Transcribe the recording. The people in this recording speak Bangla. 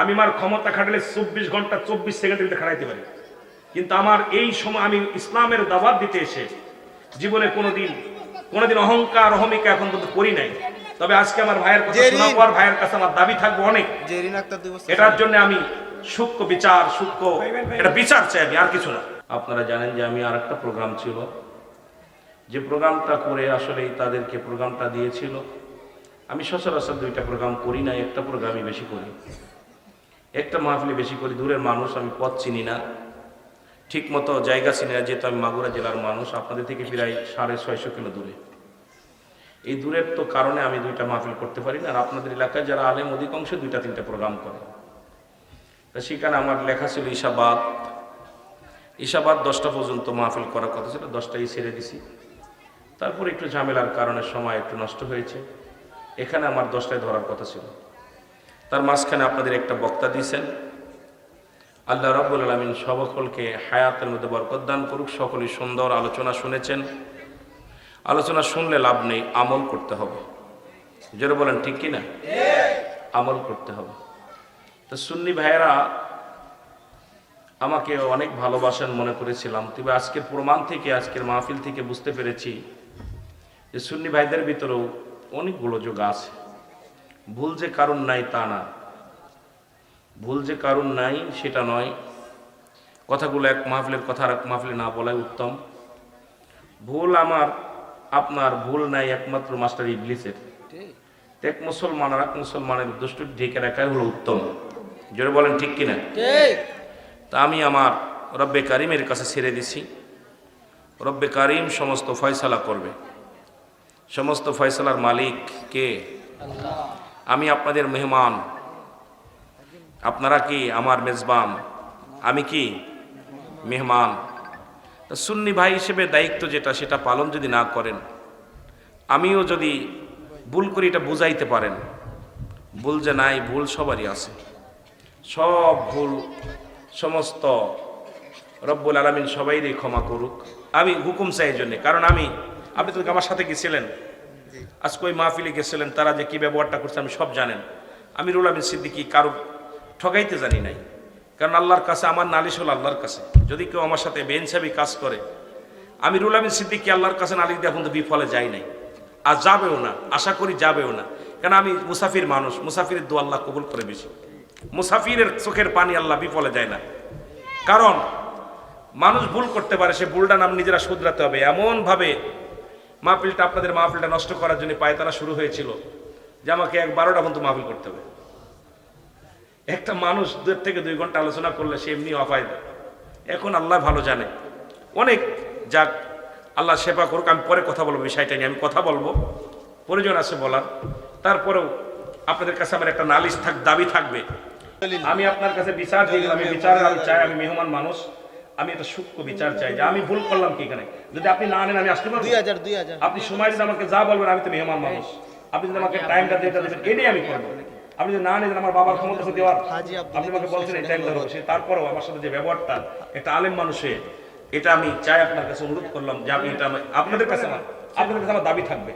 আমি আমার ক্ষমতা খাটালে চব্বিশ ঘণ্টা চব্বিশ সেকেন্ডের ভিতরে খাটাইতে পারি। কিন্তু আমার এই সময় আমি ইসলামের দাবাত দিতে এসে জীবনে কোনোদিন কোনোদিন অহংকার অহমিকা এখন পর্যন্ত করি নাই। তবে আজকে আমার ভাইয়ের কথা। শোনার পর ভাইয়ের কাছে আমার দাবি থাকবে অনেক। এটার জন্য আমি সূক্ষ্ম বিচার সূক্ষ্ম এটা বিচার চাই আমি আর কিছু না। আপনারা জানেন যে আমি আরেকটা প্রোগ্রাম ছিল। যে প্রোগ্রামটা করে আসলে তাদেরকে প্রোগ্রামটা দিয়েছিল। আমি সচরাচর দুইটা প্রোগ্রাম করি না একটা প্রোগ্রামই বেশি করি। একটা মাহফিলে বেশি করি দূরের মানুষ আমি পথ চিনি না। ঠিক মতো জায়গা চিনি না, যেহেতু আমি মাগুরা জেলার মানুষ, আপনাদের থেকে প্রায় সাড়ে ছয়শো কিলো দূরে। এই দূরের তো কারণে আমি দুইটা মাহফিল করতে পারি না, আর আপনাদের এলাকায় যারা আলেম অধিকাংশ দুইটা, তিনটা প্রোগ্রাম করে। তা সেখানে আমার লেখা ছিল ঈশাবাদ। ঈশাবাদ দশটা পর্যন্ত মাহফিল করার কথা ছিল, দশটাই ছেড়ে দিছি। তারপর একটু ঝামেলার কারণে সময় একটু নষ্ট হয়েছে। এখানে আমার দশটায় ধরার কথা ছিল। তার মাঝখানে আপনাদের একটা বক্তা দিয়েছেন। আল্লাহ রব্বুল আলমিন সকলকে হায়াতের মধ্যে বরকত দান করুক, সকলেই সুন্দর আলোচনা শুনেছেন। আলোচনা শুনলে লাভ নেই, আমল করতে হবে। জোরে বলেন, ঠিক কি না? আমল করতে হবে। তো সুন্নি ভাইয়েরা, আমাকে অনেক ভালোবাসেন মনে করেছিলাম, তবে আজকের প্রমাণ থেকে, আজকের মাহফিল থেকে বুঝতে পেরেছি যে সুন্নি ভাইদের ভিতরেও অনেকগুলো যোগ আছে। ভুল যে কারণ নাই তা না। ভুল যে কারণ নাই সেটা নয়। কথাগুলো এক মাহফিলের কথা আর এক মাহফিলে না বলাই উত্তম। ভুল আমার আপনার ভুল নাই একমাত্র মাস্টার ইবলিসের। এক মুসলমান আর এক মুসলমানের দুষ্ট ঢেকে রাখাই হলো উত্তম। জোরে বলেন ঠিক কিনা? তা আমি আমার রব্বে কারিমের কাছে ছেড়ে দিছি। রব্বে কারিম সমস্ত ফয়সালা করবে। সমস্ত ফয়সালার মালিক কে? আমি আপনাদের মেহমান। আপনারা কি আমার মেজবান? আমি কি মেহমান? সুন্নি ভাই হিসেবে দায়িত্ব যেটা, সেটা পালন যদি না করেন, আমিও যদি ভুল করি এটা বুঝাইতে পারেন। ভুল যে নাই, ভুল সবারই আছে। সব ভুল, সমস্ত রব্বুল আলমিন সবাইরই ক্ষমা করুক। আমি হুকুম চাই জন্যে, কারণ আমি আপনি তো আমার সাথে গেছিলেন। আজকে ওই মাহফিলে গেছিলেন, তারা যে কী ব্যবহারটা করছে আমি সব জানেন। আমি রুল আমিন সিদ্দিকি কারও ঠকাইতে জানি নাই। কারণ আল্লাহর কাছে আমার নালিশ হলো আল্লাহর কাছে। যদি কেউ আমার সাথে বেঞ্চাবি কাজ করে আমি রুল আমিন সিদ্দিকি আল্লাহর কাছে নালিশ দিয়ে এখন তো বিফলে যাই নাই। আর যাবেও না, আশা করি যাবেও না। কেন আমি মুসাফির মানুষ, মুসাফিরের দু আল্লাহ কবুল করে বেশি। মুসাফিরের চোখের পানি আল্লাহ বিফলে যায় না। কারণ মানুষ ভুল করতে পারে, সে ভুলটা নাম নিজেরা শুধরাতে হবে। এমনভাবে মাহফিলটা আপনাদের মাহফিলটা নষ্ট করার জন্য পায়তারা শুরু হয়েছিল। যে আমাকে এক বারোটা পর্যন্ত মাহফিল করতে হবে। একটা মানুষ দেড় থেকে দুই ঘণ্টা আলোচনা করলে সে এমনি অফায়দা। এখন আল্লাহ ভালো জানে। অনেক যাক, আল্লাহ সেবা করুক, আমি পরে কথা বলব বিষয়টা নিয়ে, আমি কথা বলব। প্রয়োজন আছে বলার। তারপরেও আপনাদের কাছে আমার একটা নালিশ থাক, দাবি থাকবে। আমি আপনার কাছে বিচার দিয়ে গেলাম আমি বিচার চাই, আমি মেহমান মানুষ। আমি একটা সূক্ষ্ম বিচার চাই যে আমি ভুল করলাম কি এখানে? যদি আপনি না আনেন আমি আসতে পারব? দুই হাজার দুই হাজার। আপনি সময় যদি আমাকে যা বলবেন আমি তো মেহমান মানুষ। আপনি যদি আমাকে টাইমটা দিতে দেবেন এটাই আমি করব। আপনি যদি না নেন আমার বাবার ক্ষমতা দেওয়ার আপনি আমাকে বলছেন এই টাইমটা হবে সে তারপরেও আমার সাথে যে ব্যবহারটা একটা আলেম মানুষের এটা আমি চাই আপনার কাছে অনুরোধ করলাম যে আপনি এটা আপনাদের কাছে আমার আপনাদের কাছে আমার দাবি থাকবে।